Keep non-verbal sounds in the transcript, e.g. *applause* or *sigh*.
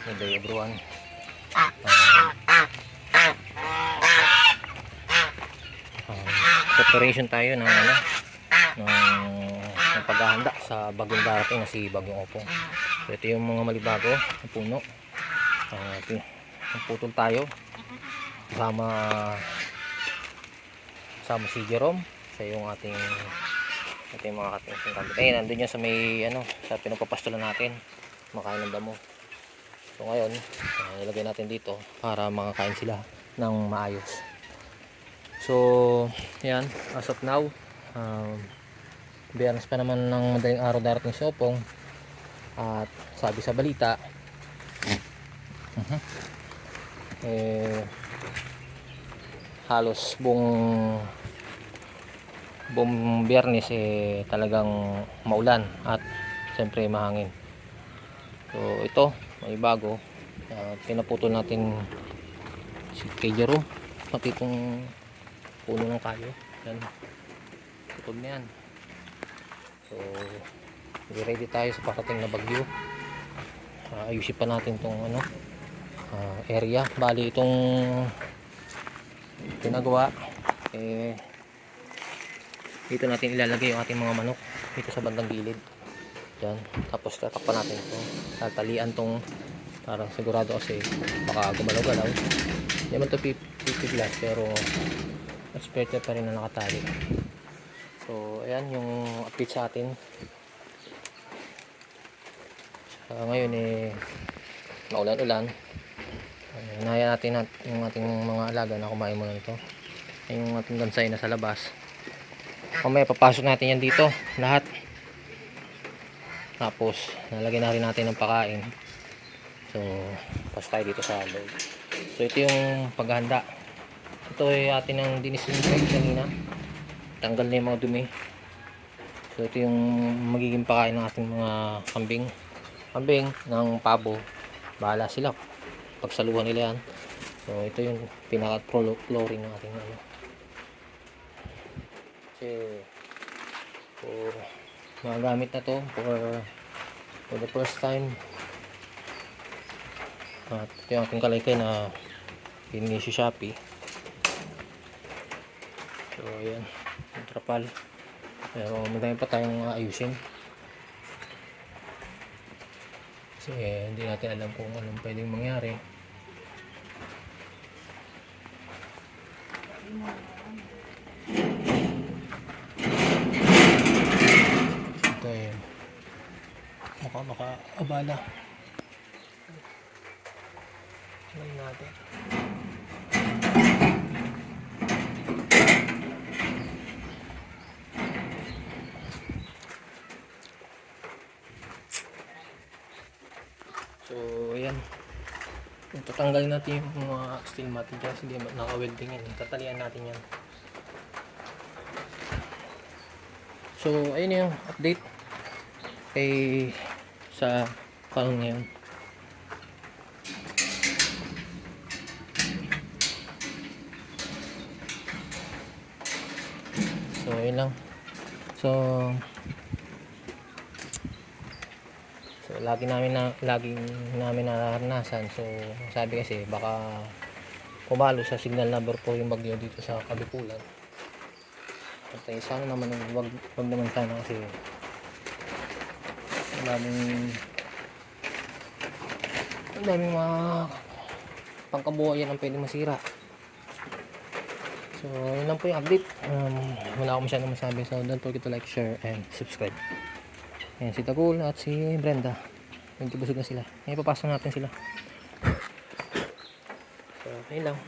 Good day everyone. Uh, preparation tayo ng ano ng, ng paghahanda sa bagong darating na si Bagong Opong. So, ito yung mga malibago ng puno. Uh, putol tayo. Kasama kasama si Jerome. Siya yung ating ating mga ating kambing. Ayun, nandun yan sa may ano, sa pinagpapastulan natin. Makain ng damo. So ngayon, uh, ilagay natin dito para makakain sila ng maayos. So, yan, as of now, um, biyernes pa naman ng madaling araw darating si Opong. At sabi sa balita, mhm, eh, halos buong buong biyernes eh talagang maulan at siyempre mahangin. So ito, may bago. Uh, pinaputol natin si kay Jerome. Pati itong puno ng kayo. Yan. Putol na yan. So, ready tayo sa parating na bagyo. Uh, ayusin pa natin itong ano, uh, area. Bali itong ginagawa eh dito natin ilalagay yung ating mga manok dito sa bandang gilid yan tapos tatakpan natin ito tatalian tong parang sigurado kasi baka gumalaw-galaw hindi naman ito pipiglas pero mas better pa rin na nakatali so ayan yung update sa atin sa ngayon eh maulan-ulan Hinaya natin nat yung ating mga alaga na kumain muna nito. Yung ating gansay na sa labas. Mamaya papasok natin yan dito. Lahat. Tapos, nalagyan na rin natin ng pakain. So, pasok tayo dito sa loob. So, ito yung paghahanda. Ito ay atin ang dinisinfect kanina. Tanggal na yung mga dumi. So, ito yung magiging pakain ng ating mga kambing. Kambing ng pabo. Bahala sila pagsaluhan nila yan so ito yung pinaka flooring ng ating ano kasi for magagamit na to for for the first time. At ito yung ating kalaykay na pinili si Shopee. So ayan. Trapal. Pero madami pa tayong ayusin. Kasi eh, hindi natin alam kung anong pwedeng mangyari. ito eh maka maka abala Tingnan natin So, ayan. Kung tatanggalin natin yung mga steel mat dyan, hindi naka-welding yan. Tatalian natin yan. So, ayun yung update kay sa kanon ngayon. So, ayun lang. So, So, lagi namin na laging namin nararanasan. So, sabi kasi baka pumalo sa signal number po yung bagyo dito sa Kabipulan. At eh, sana naman wag, wag naman sana kasi ang daming ang daming mga pangkabuhayan ang pwedeng masira. So, yun lang po yung update. Um, wala akong masyadong masabi. So, don't forget to like, share, and subscribe. Ayan, si Tagul at si Brenda. Nagkibusog na sila. Ngayon, papasok natin sila. *laughs* So, yun lang.